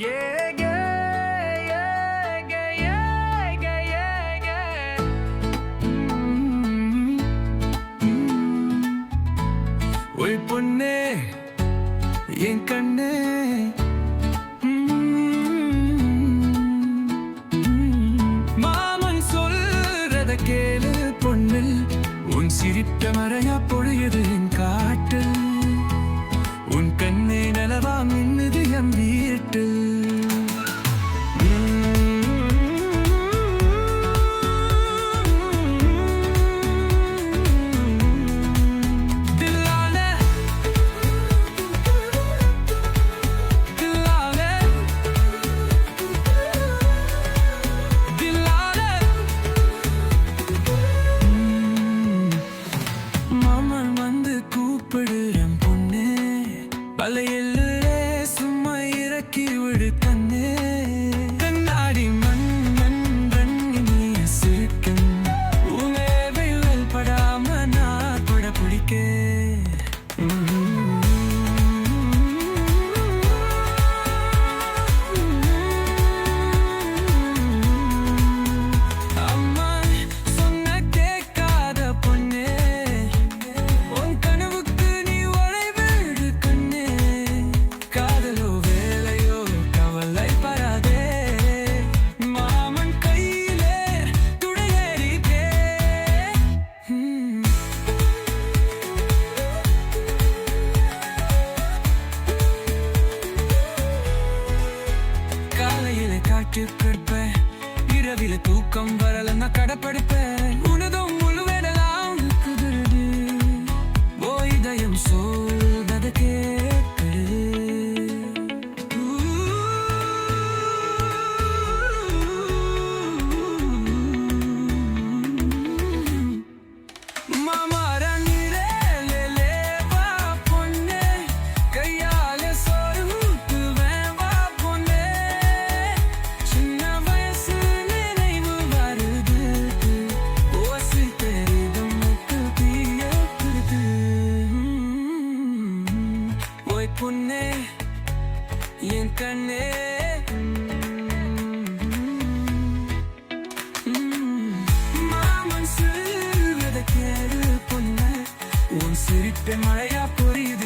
Yeah, yeah, yeah, yeah, yeah, yeah, yeah, yeah. Mm-hmm. Mm-hmm. ஒய் பொண்ணே என் கண்ணே மாமன் சொல்றத கேளு பொண்ணு உன் சிரித்த மறையா பொழியது என் காட்டு கூப்பிடு இரவில் தூக்கம் வர என் கண்ணே. மாமன் சொல்வதை கேளு பொண்ணு. உன் சிரிப்பை மழையா புரியுது.